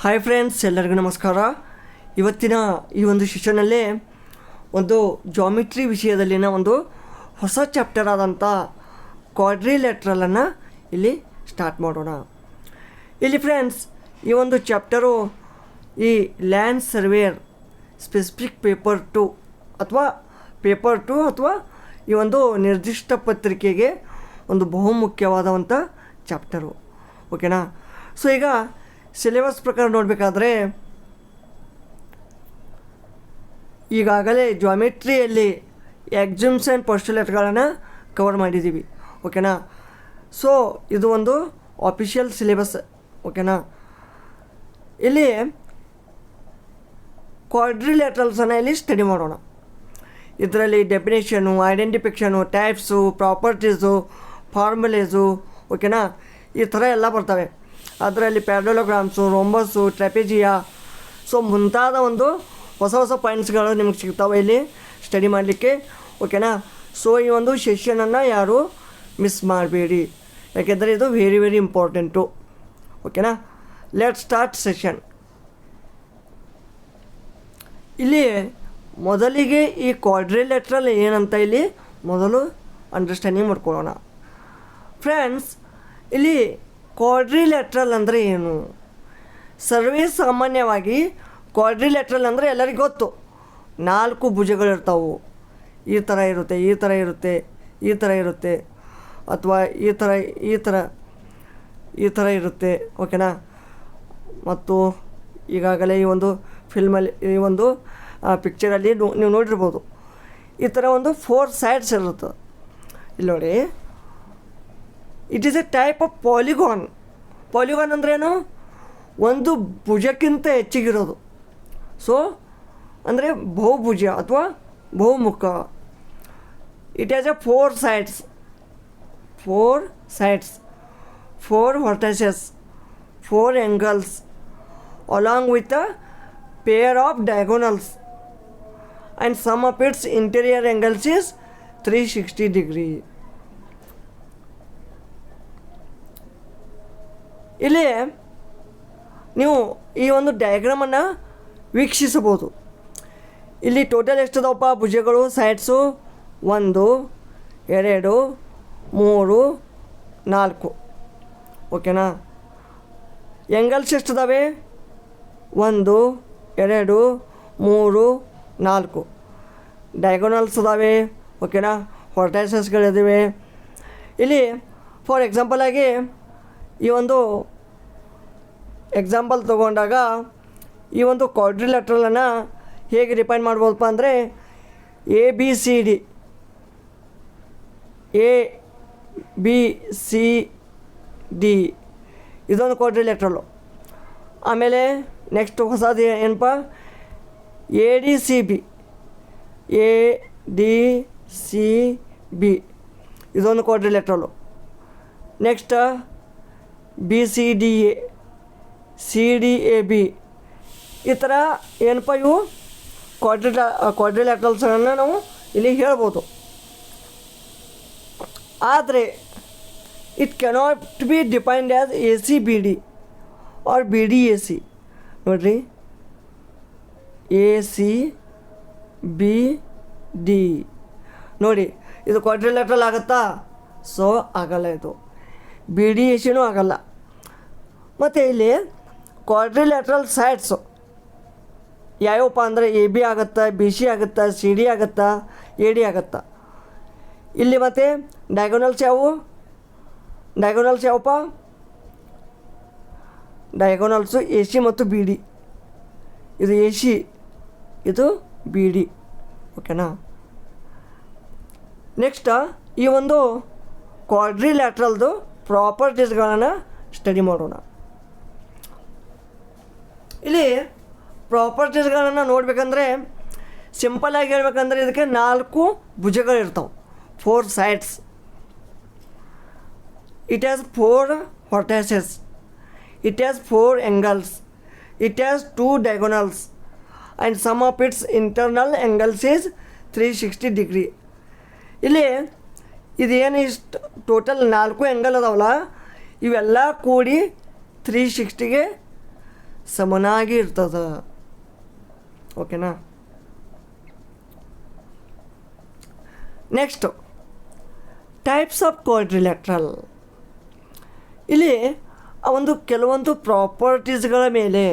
Hi friends ಎಲ್ಲರಿಗೂ ನಮಸ್ಕಾರ. ಇವತ್ತಿನ ಈ ಒಂದು ಸೆಷನಲ್ಲಿ ಒಂದು ಜಾಮಿಟ್ರಿ ವಿಷಯದಲ್ಲಿನ ಒಂದು ಹೊಸ ಚಾಪ್ಟರ್ ಆದಂಥ ಕ್ವಾಡ್ರಿಲೆಟ್ರಲನ್ನು ಇಲ್ಲಿ ಸ್ಟಾರ್ಟ್ ಮಾಡೋಣ. ಇಲ್ಲಿ ಫ್ರೆಂಡ್ಸ್ ಈ ಒಂದು ಚಾಪ್ಟರು ಈ land surveyor specific paper two ಅಥವಾ ಪೇಪರ್ ಟು ಅಥವಾ ಈ ಒಂದು ನಿರ್ದಿಷ್ಟ ಪತ್ರಿಕೆಗೆ ಒಂದು ಬಹುಮುಖ್ಯವಾದಂಥ ಚಾಪ್ಟರು ಓಕೆನಾ ಸೊ ಈಗ ಸಿಲೆಬಸ್ ಪ್ರಕಾರ ನೋಡಬೇಕಾದ್ರೆ ಈಗಾಗಲೇ ಜಾಮೆಟ್ರಿಯಲ್ಲಿ ಎಕ್ಸಿಮ್ಸ್ ಆ್ಯಂಡ್ ಪೋಸ್ಟುಲೇಟ್ಗಳನ್ನು ಕವರ್ ಮಾಡಿದ್ದೀವಿ ಓಕೆನಾ ಸೊ ಇದು ಒಂದು ಆಫಿಷಿಯಲ್ ಸಿಲೆಬಸ್ ಓಕೆನಾ ಇಲ್ಲಿ ಕ್ವಾಡ್ರಿಲೇಟ್ರಲ್ಸನ್ನು ಇಲ್ಲಿ ಸ್ಟಡಿ ಮಾಡೋಣ. ಇದರಲ್ಲಿ definition identification types properties formulas ಓಕೆನಾ ಈ ಥರ ಎಲ್ಲ ಬರ್ತವೆ. ಅದರಲ್ಲಿ ಪ್ಯಾಡೋಲೋಗ್ರಾಮ್ಸು ರೊಂಬಸ್ಸು, ಟ್ರೆಪೆಜಿಯಾ, ಸೊ ಮುಂತಾದ ಒಂದು ಹೊಸ ಹೊಸ ಪಾಯಿಂಟ್ಸ್ಗಳು ನಿಮಗೆ ಸಿಗ್ತಾವೆ ಇಲ್ಲಿ ಸ್ಟಡಿ ಮಾಡಲಿಕ್ಕೆ, ಓಕೆನಾ? ಸೊ ಈ ಒಂದು ಸೆಷನನ್ನು ಯಾರು ಮಿಸ್ ಮಾಡಬೇಡಿ. ಯಾಕೆಂದರೆ ಇದು ವೆರಿ ವೆರಿ ಇಂಪಾರ್ಟೆಂಟು ಓಕೆನಾ? ಲೆಟ್ ಸ್ಟಾರ್ಟ್ ಸೆಷನ್ ಇಲ್ಲಿ ಮೊದಲಿಗೆ ಈ ಕ್ವಾಡ್ರಿಲೆಟ್ರಲ್ ಏನಂತ ಇಲ್ಲಿ ಮೊದಲು ಅಂಡರ್ಸ್ಟ್ಯಾಂಡಿಂಗ್ ಮಾಡ್ಕೊಳ್ಳೋಣ. ಫ್ರೆಂಡ್ಸ್ ಇಲ್ಲಿ ಕ್ವಾಡ್ರಿಲೆಟ್ರಲ್ ಅಂದರೆ ಏನು? ಸರ್ವೇ ಸಾಮಾನ್ಯವಾಗಿ ಕ್ವಾಡ್ರಿಲೆಟ್ರಲ್ ಅಂದರೆ ಎಲ್ಲರಿಗೂ ಗೊತ್ತು. ನಾಲ್ಕು ಭುಜಗಳಿರ್ತಾವೆ ಈ ಥರ ಇರುತ್ತೆ, ಈ ಥರ ಇರುತ್ತೆ, ಈ ಥರ ಇರುತ್ತೆ, ಅಥವಾ ಈ ಥರ ಈ ಥರ ಈ ಥರ ಇರುತ್ತೆ ಓಕೆನಾ ಮತ್ತು ಈಗಾಗಲೇ ಈ ಒಂದು ಫಿಲ್ಮಲ್ಲಿ ಈ ಒಂದು ಪಿಕ್ಚರಲ್ಲಿ ನೀವು ನೋಡಿರ್ಬೋದು. ಈ ಥರ ಒಂದು ಫೋರ್ ಸೈಡ್ಸ್ ಇರುತ್ತೆ. ಇಲ್ಲಿ ನೋಡಿ. It is a type of polygon polygon ಅಂದ್ರೇನು? ಒಂದು ಭುಜಕ್ಕಿಂತ ಹೆಚ್ಚಿಗಿರೋದು. ಸೊ ಅಂದರೆ ಬಹುಭುಜ ಅಥವಾ ಬಹುಮುಖ. It has a four sides four sides four vertices four angles. Along with a pair of diagonals. And sum of its interior angles is 360 degree. ಇಲ್ಲಿ ನೀವು ಈ ಒಂದು ಡಯಾಗ್ರಾಮನ್ನು ವೀಕ್ಷಿಸಬಹುದು. ಇಲ್ಲಿ ಟೋಟಲ್ ಎಷ್ಟಿದಾವಪ್ಪ ಭುಜಗಳು ಸೈಡ್ಸು ಒಂದು, ಎರಡು, ಮೂರು, ನಾಲ್ಕು. ಓಕೆನಾ ಎಂಗಲ್ಸ್ ಎಷ್ಟಿದಾವೆ ಒಂದು, ಎರಡು, ಮೂರು, ನಾಲ್ಕು. ಡಯಾಗೋನಲ್ಸ್ ಅದಾವೆ. ಓಕೆನಾ ಹೊರ್ಟೈಸಸ್ಗಳಿದ್ದಾವೆ ಇಲ್ಲಿ ಫಾರ್ ಎಕ್ಸಾಂಪಲ್ ಆಗಿ ಈ ಒಂದು ಎಕ್ಸಾಂಪಲ್ ತೊಗೊಂಡಾಗ ಈ ಒಂದು ಕ್ವಾಡ್ರಿಲೆಟ್ರಲನ್ನು ಹೇಗೆ ರಿಫೈನ್ ಮಾಡ್ಬೋದಪ್ಪ ಅಂದರೆ A B C D A B C D ಇದೊಂದು ಕ್ವಾಡ್ರಿಲೆಟ್ರಲು ಆಮೇಲೆ ನೆಕ್ಸ್ಟ್ ಹೊಸದು ಏನಪ್ಪ? A D C B A D C B ಇದೊಂದು quadrilateral next B C D A C D A B ಈ ಥರ ಏನಪ್ಪ ಇವು ಕ್ವಾಡ್ರಿಲ ಕ್ವಾಡ್ರಿಲ್ಯಾಟ್ರಲ್ಸ್ಗಳನ್ನು ನಾವು ಇಲ್ಲಿ ಹೇಳ್ಬೋದು. ಆದರೆ it cannot be defined as A C B D or B D A C ನೋಡಿರಿ. ಎ ಸಿ ಬಿ ಡಿ ನೋಡಿ, ಇದು ಕ್ವಾಡ್ರಿಲ್ಯಾಟ್ರಲ್ ಆಗುತ್ತಾ? ಸೊ ಆಗಲ್ಲ ಇದು. ಬಿ ಡಿ ಎ ಸಿನೂ ಆಗಲ್ಲ. ಮತ್ತು ಇಲ್ಲಿ ಕ್ವಾಡ್ರಿಲ್ಯಾಟ್ರಲ್ ಸೈಡ್ಸು ಯಾವ್ಯಾವಪ್ಪ ಅಂದರೆ ಎ ಬಿ ಆಗುತ್ತಾ ಬಿ ಸಿ ಆಗುತ್ತಾ ಸಿ ಡಿ ಆಗುತ್ತಾ ಎ ಡಿ ಆಗುತ್ತಾ. ಇಲ್ಲಿ ಮತ್ತು ಡಯಾಗೋನಲ್ಸ್ ಯಾವುವು ಡಯಾಗೋನಲ್ಸ್ ಯಾವಪ್ಪ ಡಯಾಗೋನಲ್ಸು ಎ ಸಿ ಮತ್ತು ಬಿ ಡಿ ಇದು ಎ ಸಿ ಇದು ಬಿ ಡಿ ಓಕೆನಾ ನೆಕ್ಸ್ಟ್ ಈ ಒಂದು ಕ್ವಾಡ್ರಿಲ್ಯಾಟ್ರಲ್ದು ಪ್ರಾಪರ್ಟೀಸ್ಗಳನ್ನು ಸ್ಟಡಿ ಮಾಡೋಣ. ಇಲ್ಲಿ ಪ್ರಾಪರ್ಟೀಸ್ಗಳನ್ನು ನೋಡಬೇಕಂದ್ರೆ ಸಿಂಪಲಾಗಿ ಹೇಳ್ಬೇಕಂದ್ರೆ ಇದಕ್ಕೆ ನಾಲ್ಕು ಭುಜಗಳಿರ್ತಾವೆ. Four sides it has four vertices it has four angles it has two diagonals and sum of its internal angles is three sixty degree ಇಲ್ಲಿ ಇದೇನು ಇಷ್ಟು ಟೋಟಲ್ ನಾಲ್ಕು ಎಂಗಲ್ ಅದಾವಲ್ಲ? ಇವೆಲ್ಲ ಕೂಡಿ ತ್ರೀ ಸಿಕ್ಸ್ಟಿಗೆ ಸಮನಾಗಿ ಇರ್ತದ ಓಕೆನಾ ನೆಕ್ಸ್ಟು ಟೈಪ್ಸ್ ಆಫ್ ಕ್ವಾಡ್ರಿಲ್ಯಾಟ್ರಲ್ ಇಲ್ಲಿ, ಆ ಒಂದು ಕೆಲವೊಂದು ಪ್ರಾಪರ್ಟೀಸ್ಗಳ ಮೇಲೆ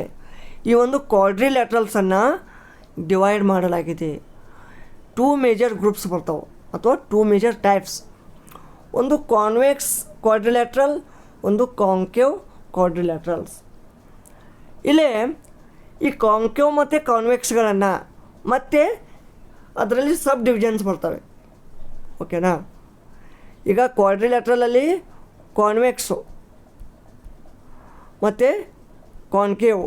ಈ ಒಂದು ಕ್ವಾಡ್ರಿಲ್ಯಾಟ್ರಲ್ಸನ್ನು ಡಿವೈಡ್ ಮಾಡಲಾಗಿದೆ. ಟೂ ಮೇಜರ್ ಗ್ರೂಪ್ಸ್ ಬರ್ತಾವೆ, ಅಥವಾ ಟೂ ಮೇಜರ್ ಟೈಪ್ಸ್ ಒಂದು ಕಾನ್ವೆಕ್ಸ್ ಕ್ವಾಡ್ರಿಲ್ಯಾಟ್ರಲ್ ಒಂದು ಕಾಂಕೇವ್ ಕ್ವಾಡ್ರಿಲ್ಯಾಟ್ರಲ್ಸ್ ಇಲ್ಲಿ ಈ ಕಾಂಕ್ಯೋ ಮತ್ತು ಕಾನ್ವೆಕ್ಸ್ಗಳನ್ನು ಮತ್ತು ಅದರಲ್ಲಿ ಸಬ್ ಡಿವಿಷನ್ಸ್ ಬರ್ತವೆ. ಓಕೆನಾ? ಈಗ ಕ್ವಾಡ್ರಿಲ್ಯಾಟ್ರಲಲ್ಲಿ ಕಾನ್ವೆಕ್ಸು, ಮತ್ತು ಕಾನ್ಕೇವ್.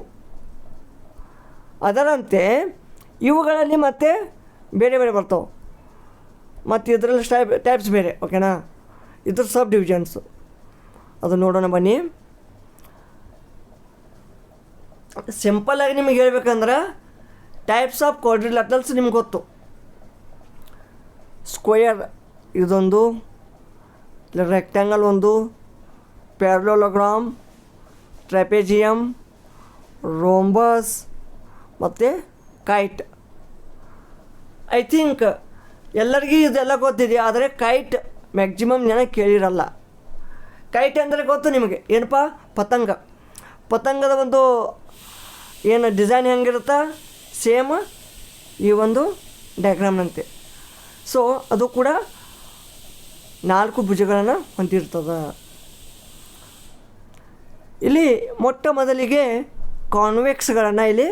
ಅದರಂತೆ ಇವುಗಳಲ್ಲಿ ಮತ್ತೆ ಬೇರೆ ಬೇರೆ ಬರ್ತಾವೆ. ಮತ್ತು ಇದರಲ್ಲಿ ಟೈಪ್ ಟೈಪ್ಸ್ ಬೇರೆ, ಓಕೆನಾ? ಇದ್ರ ಸಬ್ ಡಿವಿಷನ್ಸು ಅದು ನೋಡೋಣ ಬನ್ನಿ. ಸಿಂಪಲ್ಲಾಗಿ ನಿಮಗೆ ಹೇಳ್ಬೇಕಂದ್ರೆ ಟೈಪ್ಸ್ ಆಫ್ ಕ್ವಾಡ್ರಿಲ್ಯಾಟ್ರಲ್ಸ್ ನಿಮ್ಗೆ ಗೊತ್ತು. ಸ್ಕ್ವೇರ್ ಇದೊಂದು ರೆಕ್ಟ್ಯಾಂಗಲ್ ಒಂದು ಪ್ಯಾರಲೋಲೋಗ್ರಾಮ್ ಟ್ರೆಪೆಜಿಯಮ್ ರೋಂಬಸ್ ಮತ್ತು ಕೈಟ್ ಐ ಥಿಂಕ್ ಎಲ್ಲರಿಗೂ ಇದೆಲ್ಲ ಗೊತ್ತಿದೆ ಆದರೆ ಕೈಟ್ ಮ್ಯಾಕ್ಸಿಮಮ್ ಜನ ಕೇಳಿರಲ್ಲ. ಕೈಟ್ ಅಂದರೆ ಗೊತ್ತು ನಿಮಗೆ. ಏನಪ್ಪ? ಪತಂಗ. ಪತಂಗದ ಒಂದು ಏನು ಡಿಸೈನ್ ಹೆಂಗಿರುತ್ತೆ? ಸೇಮ್ ಈ ಒಂದು ಡಯಾಗ್ರಾಮ್ನಂತೆ ಸೊ ಅದು ಕೂಡ ನಾಲ್ಕು ಭುಜಗಳನ್ನು ಹೊಂದಿರ್ತದೆ. ಇಲ್ಲಿ ಮೊಟ್ಟ ಮೊದಲಿಗೆ ಕಾನ್ವೆಕ್ಸ್ಗಳನ್ನು ಇಲ್ಲಿ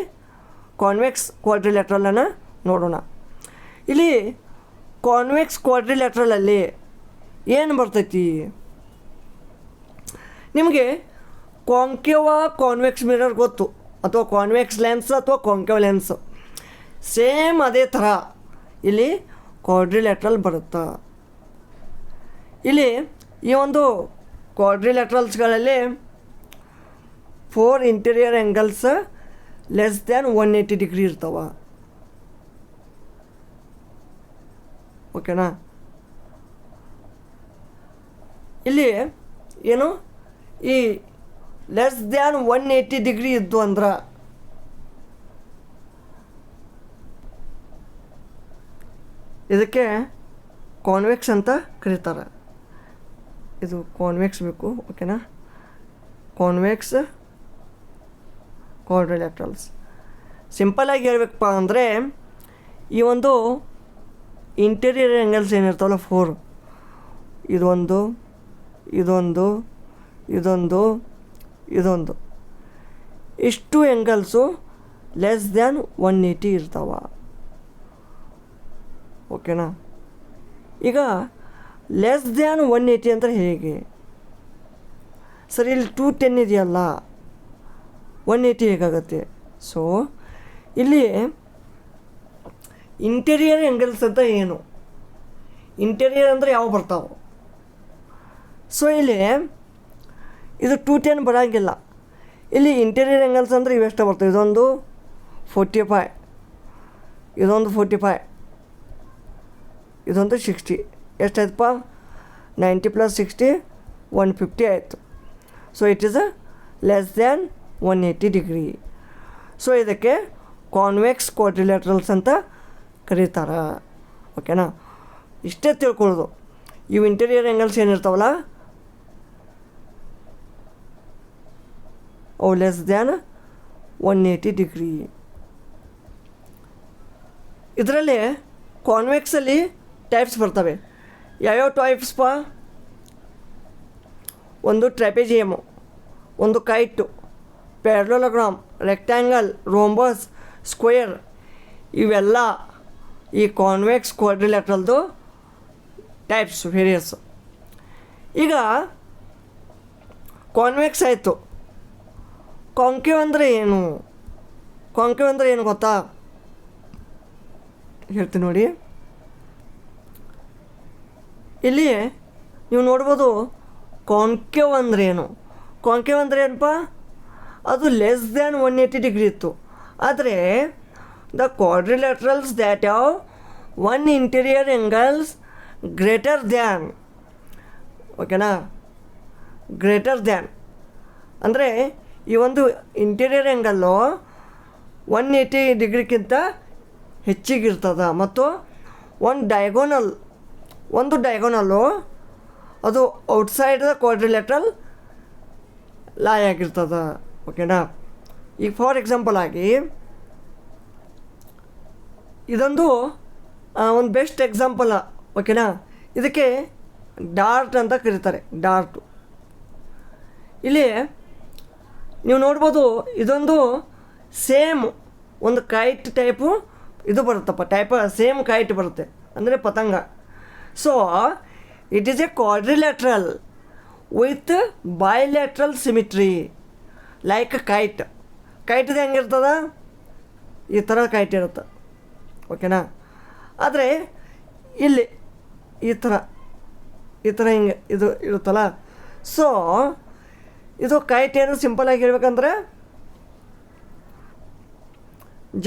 ಕಾನ್ವೆಕ್ಸ್ ಕ್ವಾಡ್ರಿಲ್ಯಾಟ್ರಲನ್ನು ನೋಡೋಣ. ಇಲ್ಲಿ ಕಾನ್ವೆಕ್ಸ್ ಕ್ವಾಡ್ರಿಲ್ಯಾಟ್ರಲಲ್ಲಿ ಏನು ಬರ್ತೈತಿ? ನಿಮಗೆ ಕಾಂಕೆವ ಕಾನ್ವೆಕ್ಸ್ ಮಿರರ್ ಗೊತ್ತು. ಅಥವಾ ಕಾನ್ವೆಕ್ಸ್ ಲೆನ್ಸ್ ಅಥವಾ ಕಾಂಕೇವ್ ಲೆನ್ಸ್ ಸೇಮ್ ಅದೇ ಥರ ಇಲ್ಲಿ ಕ್ವಾಡ್ರಿಲ್ಯಾಟ್ರಲ್ ಬರುತ್ತೆ. ಇಲ್ಲಿ ಈ ಒಂದು ಕ್ವಾಡ್ರಿಲ್ಯಾಟ್ರಲ್ಸ್ಗಳಲ್ಲಿ four interior angles less than one eighty degree ಇರ್ತಾವ. ಓಕೆನಾ ಇಲ್ಲಿ ಏನು? ಈ less than one eighty degree ಇದ್ದು ಅಂದ್ರೆ. ಇದಕ್ಕೆ ಕಾನ್ವೆಕ್ಸ್ ಅಂತ ಕರೀತಾರೆ. ಇದು ಕಾನ್ವೆಕ್ಸ್ ಬೇಕು ಓಕೆನಾ ಕಾನ್ವೆಕ್ಸ್ ಕ್ವಾಡ್ರಿಲ್ಯಾಟ್ರಲ್ಸ್ ಸಿಂಪಲಾಗಿ ಹೇಳಬೇಕಪ್ಪ ಅಂದರೆ, ಈ ಒಂದು ಇಂಟೀರಿಯರ್ ಆ್ಯಂಗಲ್ಸ್ ಏನಿರ್ತಾವಲ್ಲ ಫೋರ್ ಇದೊಂದು ಇದೊಂದು ಇದೊಂದು ಇದೊಂದು. ಇಷ್ಟು angles less than one eighty ಇರ್ತಾವ. ಓಕೆನಾ ಈಗ ಲೆಸ್ ದ್ಯಾನ್ ಒನ್ ಏಯ್ಟಿ ಅಂದರೆ ಹೇಗೆ? ಸರಿ, ಇಲ್ಲಿ ಟೂ ಟೆನ್ ಇದೆಯಲ್ಲ. ಒನ್ ಏಯ್ಟಿ ಹೇಗಾಗತ್ತೆ? ಸೊ ಇಲ್ಲಿ ಇಂಟೀರಿಯರ್ ಎಂಗಲ್ಸ್ ಅಂತ ಏನು? ಇಂಟೀರಿಯರ್ ಅಂದರೆ ಯಾವ ಬರ್ತಾವೆ? ಸೊ ಇಲ್ಲಿ ಇದು ಟೂ ಟೆನ್ ಬರೋಂಗಿಲ್ಲ. ಇಲ್ಲಿ ಇಂಟೀರಿಯರ್ ಆ್ಯಂಗಲ್ಸ್ ಅಂದರೆ ಇವೆಷ್ಟು ಬರ್ತವೆ. ಇದೊಂದು ಫೋರ್ಟಿ ಫೈ ಇದೊಂದು ಫೋರ್ಟಿ ಫೈ ಇದೊಂದು sixty ಎಷ್ಟಾಯ್ತಪ್ಪ? Ninety plus sixty one fifty ಆಯಿತು. So it is less than one eighty degree so ಇದಕ್ಕೆ ಕಾನ್ವೆಕ್ಸ್ ಕ್ವಾಡ್ರಿಲ್ಯಾಟ್ರಲ್ಸ್ ಅಂತ ಕರೀತಾರೆ. ಓಕೆನಾ ಇಷ್ಟೇ ತಿಳ್ಕೊಳ್ಳೋದು. ಇವು ಇಂಟೀರಿಯರ್ ಆ್ಯಂಗಲ್ಸ್ ಏನಿರ್ತಾವಲ್ಲ ಅವು less than one eighty degree ಇದರಲ್ಲಿ ಕಾನ್ವೆಕ್ಸಲ್ಲಿ ಟೈಪ್ಸ್ ಬರ್ತವೆ. ಯಾವ್ಯಾವ ಟೈಪ್ಸ್ಪ ಒಂದು ಟ್ರೆಪೆಜಿಯಮು ಒಂದು kite parallelogram rectangle rhombus square ಇವೆಲ್ಲ ಈ ಕಾನ್ವೆಕ್ಸ್ ಕ್ವಾಡ್ರಿಲ್ಯಾಟ್ರಲ್ದು ಟೈಪ್ಸ್ ವೇರಿಯಸ್ ಈಗ ಕಾನ್ವೆಕ್ಸ್ ಆಯಿತು. ಕಾಂಕೇವ್ ಅಂದರೆ ಏನು? ಕೊಂಕೆ ಅಂದರೆ ಏನು ಗೊತ್ತಾ? ಹೇಳ್ತೀನಿ ನೋಡಿ. ಇಲ್ಲಿ ನೀವು ನೋಡ್ಬೋದು ಕೊಂಕೆ ಅಂದರೆ ಏನು? ಕಾನ್ಕೇವ್ ಅಂದರೆ ಏನಪ್ಪ? ಅದು less than one eighty degree ಇತ್ತು. ಆದರೆ ದ ಕ್ವಾಡ್ರಿಲ್ಯಾಟ್ರಲ್ಸ್ ದ್ಯಾಟ್ ಯಾವ one interior angles greater than ಓಕೆನಾ ಗ್ರೇಟರ್ ದ್ಯಾನ್ ಅಂದರೆ ಈ ಒಂದು ಇಂಟೀರಿಯರ್ ಆ್ಯಂಗಲ್ಲು ಒನ್ ಏಯ್ಟಿ ಡಿಗ್ರಿಗಿಂತ ಹೆಚ್ಚಿಗಿರ್ತದೆ. ಮತ್ತು ಒಂದು ಡಯಗೋನಲ್ ಒಂದು ಡಯಗೋನಲ್ಲು ಅದು ಔಟ್ಸೈಡ್ ಕ್ವಾಡ್ರಿಲೆಟ್ರಲ್ ಲಾಯ್ ಆಗಿರ್ತದೆ. ಓಕೆನಾ ಈಗ ಫಾರ್ ಎಕ್ಸಾಂಪಲ್ ಆಗಿ ಇದೊಂದು ಒಂದು ಬೆಸ್ಟ್ ಎಕ್ಸಾಂಪಲ್ ಓಕೆನಾ ಇದಕ್ಕೆ ಡಾರ್ಟ್ ಅಂತ ಕರೀತಾರೆ. ಡಾರ್ಟು. ಇಲ್ಲಿ ನೀವು ನೋಡ್ಬೋದು ಇದೊಂದು ಸೇಮ್ ಒಂದು ಕೈಟ್ ಟೈಪು ಇದು ಬರುತ್ತಪ್ಪ ಟೈಪ್ ಸೇಮ್ ಕೈಟ್ ಬರುತ್ತೆ, ಅಂದರೆ ಪತಂಗ. So it is a quadrilateral with bilateral symmetry like kite ಕೈಟ್ದು ಹೆಂಗಿರ್ತದ ಈ ಥರ ಕೈಟ್ ಇರುತ್ತೆ. ಓಕೆನಾ ಆದರೆ, ಇಲ್ಲಿ ಈ ಥರ ಈ ಥರ ಹಿಂಗೆ ಇದು ಇರುತ್ತಲ್ಲ? ಸೊ ಇದು ಕೈಟ್ ಏನು ಸಿಂಪಲ್ ಆಗಿ ಹೇಳ್ಬೇಕಂದ್ರೆ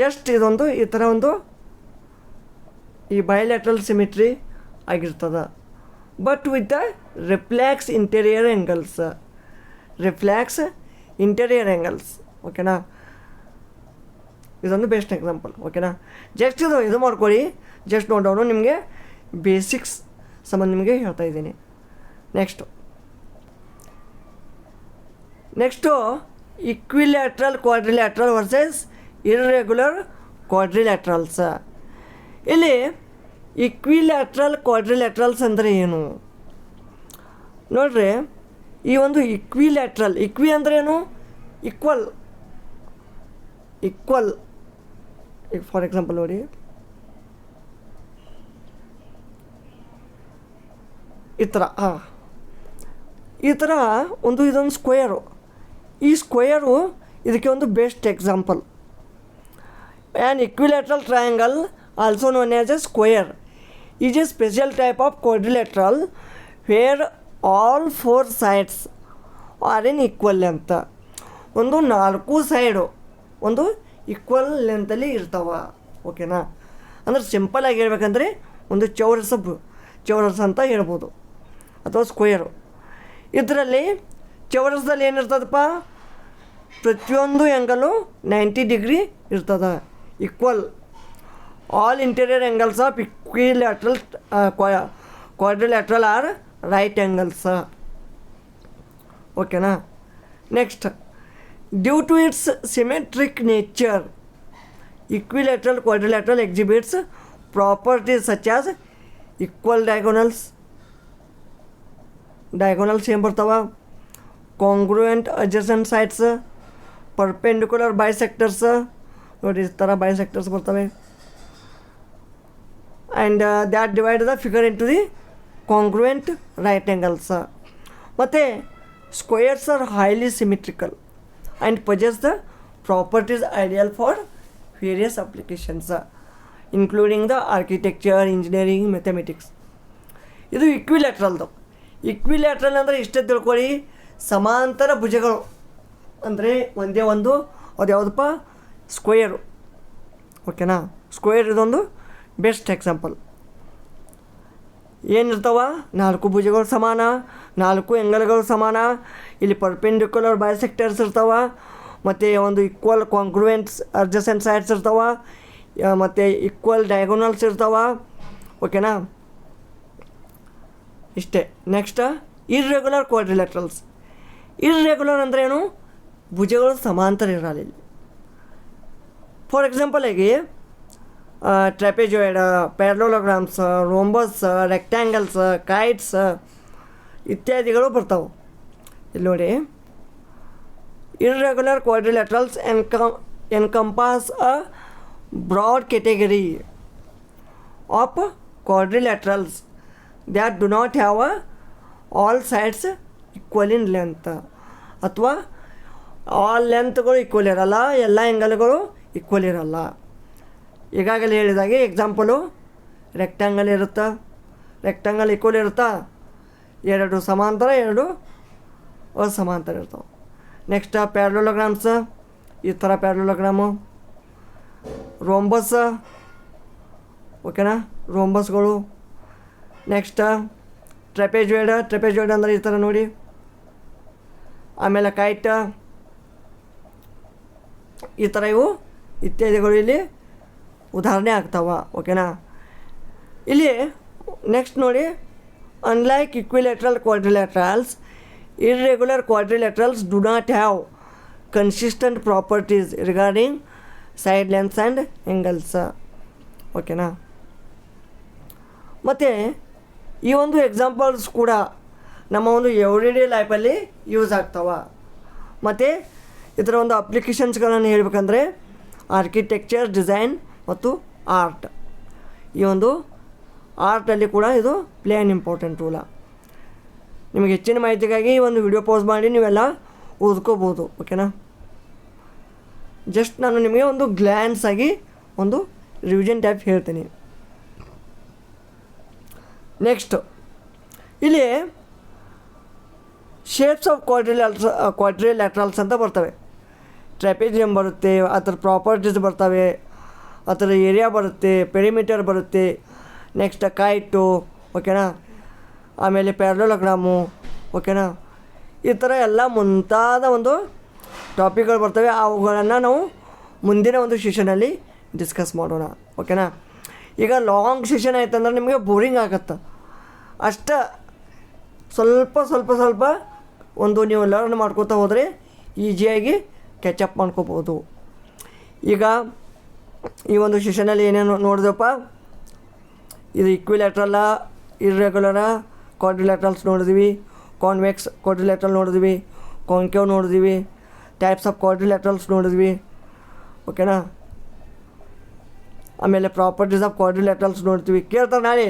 ಜಸ್ಟ್ ಇದೊಂದು ಈ ಥರ ಒಂದು ಈ ಬಯೋಲ್ಯಾಟ್ರಲ್ ಸಿಮಿಟ್ರಿ ಆಗಿರ್ತದೆ. But with the reflex interior angles reflex interior angles ಓಕೆನಾ ಇದೊಂದು ಬೆಸ್ಟ್ ಎಕ್ಸಾಂಪಲ್ ಓಕೆನಾ ಜಸ್ಟ್ ಇದು ಇದು ಮಾಡ್ಕೊಳ್ಳಿ. ಜಸ್ಟ್ ನೋಡೋಣ ನಿಮಗೆ ಬೇಸಿಕ್ಸ್ ಸಂಬಂಧ ನಿಮಗೆ ಹೇಳ್ತಾ ಇದ್ದೀನಿ. Next next equilateral quadrilateral versus irregular quadrilaterals ಇಲ್ಲಿ ಇಕ್ವಿಲ್ಯಾಟ್ರಲ್ ಕ್ವಾಡ್ರಿಲ್ಯಾಟ್ರಲ್ಸ್ ಅಂದರೆ ಏನು? ನೋಡ್ರಿ, ಈ ಒಂದು ಇಕ್ವಿಲ್ಯಾಟ್ರಲ್ ಇಕ್ವಿ ಅಂದರೆ ಏನು? ಈಕ್ವಲ್ ಈಕ್ವಲ್ ಈಗ ಫಾರ್ ಎಕ್ಸಾಂಪಲ್ ನೋಡಿ. ಈ ಥರ ಹಾಂ. ಈ ಥರ ಒಂದು, ಇದೊಂದು ಸ್ಕ್ವೇರು ಈ ಸ್ಕ್ವೇರು ಇದಕ್ಕೆ ಒಂದು best example an equilateral triangle also known as a square is a special type of quadrilateral where all four sides are in equal length ಒಂದು ನಾಲ್ಕು ಸೈಡು ಒಂದು ಈಕ್ವಲ್ ಲೆಂತಲ್ಲಿ ಇರ್ತಾವ. ಓಕೆನಾ ಅಂದ್ರೆ ಸಿಂಪಲಾಗಿ ಹೇಳ್ಬೇಕಂದ್ರೆ ಒಂದು ಚೌರಸ ಚೌರಸ ಅಂತ ಹೇಳ್ಬೋದು. ಅಥವಾ ಸ್ಕ್ವೇರು ಇದರಲ್ಲಿ ಚೌರಸದಲ್ಲಿ ಏನಿರ್ತದಪ್ಪ ಪ್ರತಿಯೊಂದು ಆ್ಯಂಗಲು ನೈಂಟಿ ಡಿಗ್ರಿ ಇರ್ತದೆ equal all interior angles of equilateral quadrilateral are right angles ಓಕೆನಾ next due to its symmetric nature equilateral quadrilateral exhibits properties such as equal diagonals diagonals ಏನು ಬರ್ತಾವ congruent adjacent sides perpendicular bisectors ನೋಡಿ ಈ ಥರ bisectors ಬರ್ತವೆ and that divide the figure into the congruent right angles ಮತ್ತು squares are highly symmetrical and possess the properties ideal for various applications including the architecture engineering mathematics ಇದು ಇಕ್ವಿಲ್ಯಾಟ್ರಲ್ದು equilateral ಅಂದರೆ ಇಷ್ಟೇ ತಿಳ್ಕೊಳ್ಳಿ ಸಮಾಂತರ ಭುಜಗಳು ಅಂದರೆ ಒಂದೇ ಒಂದು, ಅದು ಯಾವುದಪ್ಪ? ಸ್ಕ್ವೇರು ಓಕೆನಾ ಸ್ಕ್ವೇರ್ ಇದೊಂದು ಬೆಸ್ಟ್ ಎಕ್ಸಾಂಪಲ್ ಏನಿರ್ತಾವ? ನಾಲ್ಕು ಭುಜಗಳು ಸಮಾನ, ನಾಲ್ಕು ಎಂಗಲ್ಗಳು ಸಮಾನ, ಇಲ್ಲಿ ಪರ್ಪೆಂಡಿಕ್ಯುಲರ್ ಬೈಸೆಕ್ಟರ್ಸ್ ಇರ್ತಾವ, ಮತ್ತು ಒಂದು ಈಕ್ವಲ್ ಕಾಂಗ್ರುವೆಂಟ್ಸ್ ಅಡ್ಜಸೆಂಟ್ ಸೈಡ್ಸ್ ಇರ್ತಾವ ಮತ್ತು ಈಕ್ವಲ್ ಡಯಾಗೋನಲ್ಸ್ ಇರ್ತಾವ. ಓಕೆನಾ ಇಷ್ಟೇ. ನೆಕ್ಸ್ಟ್ ಇರ್ರೆಗ್ಯುಲರ್ ಕ್ವಾಡ್ರಿಲ್ಯಾಟ್ರಲ್ಸ್ ಇರ್ರೆಗ್ಯುಲರ್ ಅಂದ್ರೆ ಏನು? ಭುಜಗಳು ಸಮಾಂತರ ಇರಲಿಲ್ಲ ಫಾರ್ ಎಕ್ಸಾಂಪಲ್ ಆಗಿ trapezoid parallelograms rhombus rectangles kites ಇತ್ಯಾದಿಗಳು ಬರ್ತಾವೆ. ಇಲ್ಲಿ ನೋಡಿ. Irregular quadrilaterals ಎನ್ಕಮ್ encompass a broad category of quadrilaterals that do not have all all in length ಅಥವಾ ಆಲ್ ಲೆಂತ್ಗಳು ಈಕ್ವಲ್ ಇರಲ್ಲ, ಎಲ್ಲ ಎಂಗಲ್ಗಳು ಈಕ್ವಲ್ ಇರಲ್ಲ. ಈಗಾಗಲೇ ಹೇಳಿದಾಗೆ ಎಕ್ಸಾಂಪಲು ರೆಕ್ಟ್ಯಾಂಗಲ್ ಇರುತ್ತಾ? ರೆಕ್ಟ್ಯಾಂಗಲ್ ಈಕ್ವಲ್ ಇರುತ್ತಾ? ಎರಡು ಸಮಾಂತರ, ಎರಡು ಅಸಮಾಂತರ ಇರ್ತಾವೆ. ನೆಕ್ಸ್ಟ್ ಪ್ಯಾರಲೋಗ್ರಾಮ್ಸ್ ಈ ಥರ ಪ್ಯಾರಲೋಗ್ರಾಮು ರೋಂಬಸ್ ಓಕೆನಾ ರೋಂಬಸ್ಗಳು ನೆಕ್ಸ್ಟ್ ಟ್ರೆಪೆಜಾಯ್ಡ್ ಟ್ರೆಪೆಜಾಯ್ಡ್ ಅಂದರೆ ಈ ಥರ ನೋಡಿ. ಆಮೇಲೆ ಕೈಟ್ ಈ ಥರ ಇವು ಇತ್ಯಾದಿಗಳು ಇಲ್ಲಿ ಉದಾಹರಣೆ ಆಗ್ತಾವ ಓಕೆನಾ ಇಲ್ಲಿ ನೆಕ್ಸ್ಟ್ ನೋಡಿ unlike equilateral quadrilaterals irregular quadrilaterals do not have consistent properties regarding side lengths and angles ಓಕೆನಾ ಮತ್ತು ಈ ಒಂದು ಎಕ್ಸಾಂಪಲ್ಸ್ ಕೂಡ ನಮ್ಮ ಒಂದು ಎವ್ರಿ ಡೇ ಲೈಫಲ್ಲಿ ಯೂಸ್ ಆಗ್ತವೆ. ಮತ್ತು ಇದರ ಒಂದು ಅಪ್ಲಿಕೇಶನ್ಸ್ಗಳನ್ನು ಹೇಳಬೇಕಂದ್ರೆ ಆರ್ಕಿಟೆಕ್ಚರ್ ಡಿಸೈನ್ ಮತ್ತು ಆರ್ಟ್ ಈ ಒಂದು ಆರ್ಟಲ್ಲಿ ಕೂಡ ಇದು ಪ್ಲೇ ಆನ್ ಇಂಪಾರ್ಟೆಂಟ್ ರೂಲ ನಿಮಗೆ ಹೆಚ್ಚಿನ ಮಾಹಿತಿಗಾಗಿ ಈ ಒಂದು ವಿಡಿಯೋ ಪೋಸ್ಟ್ ಮಾಡಿ, ನೀವೆಲ್ಲ ಓದ್ಕೋಬೋದು ಓಕೆನಾ ಜಸ್ಟ್ ನಾನು ನಿಮಗೆ ಒಂದು ಗ್ಲ್ಯಾನ್ಸ್ ಆಗಿ ಒಂದು ರಿವಿಷನ್ ಟೈಪ್ ಹೇಳ್ತೀನಿ. ನೆಕ್ಸ್ಟ್ ಇಲ್ಲಿ ಶೇಪ್ಸ್ ಆಫ್ ಕ್ವಾಡ್ರಿಲ್ಯಾಟ್ರಲ್ಸ್ ಕ್ವಾಡ್ರಿಲ್ಯಾಟ್ರಲ್ಸ್ ಅಂತ ಬರ್ತವೆ. ಟ್ರೆಪೇಜಿಯಂ ಬರುತ್ತೆ ಅದರ ಪ್ರಾಪರ್ಟೀಸ್ ಬರ್ತವೆ ಅದರ ಏರಿಯಾ ಬರುತ್ತೆ ಪೆರಿಮೀಟರ್ ಬರುತ್ತೆ ನೆಕ್ಸ್ಟ್ ಕಾಯಿಟ್ಟು ಓಕೆನಾ ಆಮೇಲೆ ಪ್ಯಾರಲೋಗ್ರಾಮು ಓಕೆನಾ ಈ ಥರ ಎಲ್ಲ ಮುಂತಾದ ಒಂದು ಟಾಪಿಕ್ಗಳು ಬರ್ತವೆ. ಅವುಗಳನ್ನು ನಾವು ಮುಂದಿನ ಒಂದು ಸೆಷನಲ್ಲಿ ಡಿಸ್ಕಸ್ ಮಾಡೋಣ ಓಕೆನಾ ಈಗ ಲಾಂಗ್ ಸೆಷನ್ ಆಯ್ತಂದ್ರೆ ನಿಮಗೆ ಬೋರಿಂಗ್ ಆಗತ್ತೆ. ಅಷ್ಟ ಸ್ವಲ್ಪ ಸ್ವಲ್ಪ ಸ್ವಲ್ಪ ಒಂದು ನೀವು ಲರ್ನ್ ಮಾಡ್ಕೋತಾ ಹೋದರೆ ಈಸಿಯಾಗಿ ಕ್ಯಾಚಪ್ ಮಾಡ್ಕೋಬೋದು. ಈಗ ಈ ಒಂದು ಸೆಷನಲ್ಲಿ ಏನೇನು ನೋಡಿದಪ್ಪ ಇದು ಇಕ್ವಿಲ್ಯಾಟ್ರಲ್ಲ ಇರ್ರೆಗ್ಯುಲರ ಕ್ವಾಡ್ರಿಲ್ಯಾಟ್ರಲ್ಸ್ ನೋಡಿದ್ವಿ. ಕಾನ್ವೆಕ್ಸ್ ಕ್ವಾಡ್ರಿಲ್ಯಾಟ್ರಲ್ ನೋಡಿದ್ವಿ. ಕಾನ್ಕೇವ್ ನೋಡಿದ್ವಿ. ಟೈಪ್ಸ್ ಆಫ್ ಕ್ವಾಡ್ರಿಲ್ಯಾಟ್ರಲ್ಸ್ ನೋಡಿದ್ವಿ. ಓಕೆನಾ ಆಮೇಲೆ ಪ್ರಾಪರ್ಟೀಸ್ ಆಫ್ ಕ್ವಾಡ್ರಿಲ್ಯಾಟ್ರಲ್ಸ್ ನೋಡ್ತೀವಿ. ಕೇಳ್ತಾರೆ ನಾಳೆ.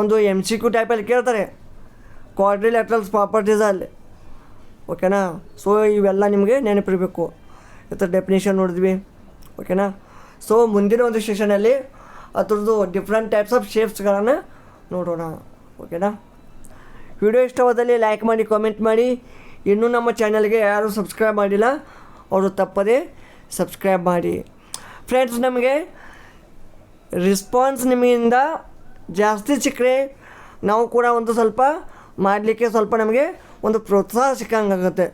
ಒಂದು ಎಂ ಸಿ ಕ್ಯೂ ಟೈಪಲ್ಲಿ ಕೇಳ್ತಾರೆ. ಕ್ವಾಡ್ರಿಲ್ಯಾಟ್ರಲ್ಸ್ ಪ್ರಾಪರ್ಟೀಸ್ ಅಲ್ಲಿ. ಓಕೆನಾ? ಸೊ ಇವೆಲ್ಲ ನಿಮಗೆ ನೆನಪಿರಬೇಕು. ಥರ ಡೆಫಿನೇಷನ್ ನೋಡಿದ್ವಿ. ಓಕೆನಾ? ಸೊ ಮುಂದಿನ ಒಂದು ಸೆಷನಲ್ಲಿ ಅದ್ರದ್ದು ಡಿಫ್ರೆಂಟ್ ಟೈಪ್ಸ್ ಆಫ್ ಶೇಪ್ಸ್ಗಳನ್ನು ನೋಡೋಣ. ಓಕೆನಾ? ವಿಡಿಯೋ ಇಷ್ಟವಾದಲ್ಲಿ ಲೈಕ್ ಮಾಡಿ ಕಾಮೆಂಟ್ ಮಾಡಿ. ಇನ್ನೂ ನಮ್ಮ ಚಾನಲ್ಗೆ ಯಾರು ಸಬ್ಸ್ಕ್ರೈಬ್ ಮಾಡಿಲ್ಲ, ಅವರು ತಪ್ಪದೇ ಸಬ್ಸ್ಕ್ರೈಬ್ ಮಾಡಿ. ಫ್ರೆಂಡ್ಸ್ ನಮಗೆ ರಿಸ್ಪಾನ್ಸ್ ನಿಮ್ಮಿಂದ ಜಾಸ್ತಿ ಸಿಕ್ಕರೆ ನಾವು ಕೂಡ ಒಂದು ಸ್ವಲ್ಪ ಮಾಡಲಿಕ್ಕೆ ಸ್ವಲ್ಪ ನಮಗೆ ಒಂದು ಪ್ರೋತ್ಸಾಹ ಸಿಕ್ಕಂಗಾಗುತ್ತೆ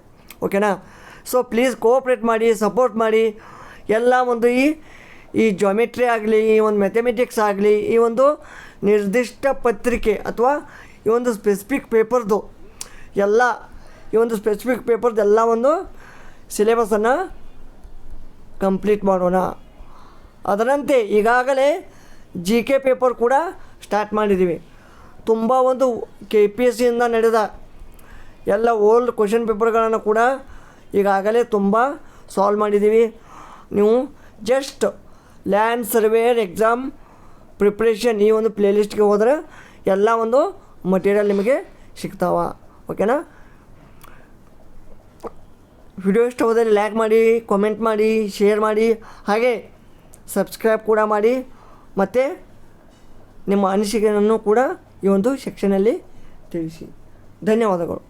ಓಕೆನಾ ಸೊ ಪ್ಲೀಸ್ ಕೋಆಪ್ರೇಟ್ ಮಾಡಿ ಸಪೋರ್ಟ್ ಮಾಡಿ. ಎಲ್ಲ ಒಂದು ಈ ಈ ಜಾಮಿಟ್ರಿ ಆಗಲಿ, ಈ ಒಂದು ಮ್ಯಾಥಮೆಟಿಕ್ಸ್ ಆಗಲಿ, ಈ ಒಂದು ನಿರ್ದಿಷ್ಟ ಪತ್ರಿಕೆ ಅಥವಾ ಈ ಒಂದು ಸ್ಪೆಸಿಫಿಕ್ ಪೇಪರ್ದು ಎಲ್ಲ, ಈ ಒಂದು ಸ್ಪೆಸಿಫಿಕ್ ಪೇಪರ್ದು ಎಲ್ಲ ಒಂದು ಸಿಲೆಬಸನ್ನು ಕಂಪ್ಲೀಟ್ ಮಾಡೋಣ. ಅದರಂತೆ ಈಗಾಗಲೇ ಜಿ ಕೆ ಪೇಪರ್ ಕೂಡ ಸ್ಟಾರ್ಟ್ ಮಾಡಿದ್ದೀವಿ ತುಂಬ ಒಂದು ಕೆ ಪಿ ಎಸ್ ಸಿಯಿಂದ ನಡೆದ ಎಲ್ಲ ಓಲ್ಡ್ ಕ್ವಶನ್ ಪೇಪರ್ಗಳನ್ನು ಕೂಡ ಈಗಾಗಲೇ ತುಂಬ ಸಾಲ್ವ್ ಮಾಡಿದ್ದೀವಿ ನೀವು just land surveyor exam preparation ಈ ಒಂದು ಪ್ಲೇಲಿಸ್ಟ್ಗೆ ಹೋದರೆ ಎಲ್ಲ ಒಂದು ಮಟೀರಿಯಲ್ ನಿಮಗೆ ಸಿಗ್ತಾವ. ಓಕೆನಾ ವಿಡಿಯೋ ಇಷ್ಟವಾದಲ್ಲಿ ಲೈಕ್ ಮಾಡಿ ಕಾಮೆಂಟ್ ಮಾಡಿ ಶೇರ್ ಮಾಡಿ, ಹಾಗೆ ಸಬ್ಸ್ಕ್ರೈಬ್ ಕೂಡ ಮಾಡಿ, ಮತ್ತು ನಿಮ್ಮ ಅನಿಸಿಕೆಯನ್ನು ಕೂಡ ಈ ಒಂದು ಸೆಕ್ಷನಲ್ಲಿ ತಿಳಿಸಿ. ಧನ್ಯವಾದಗಳು.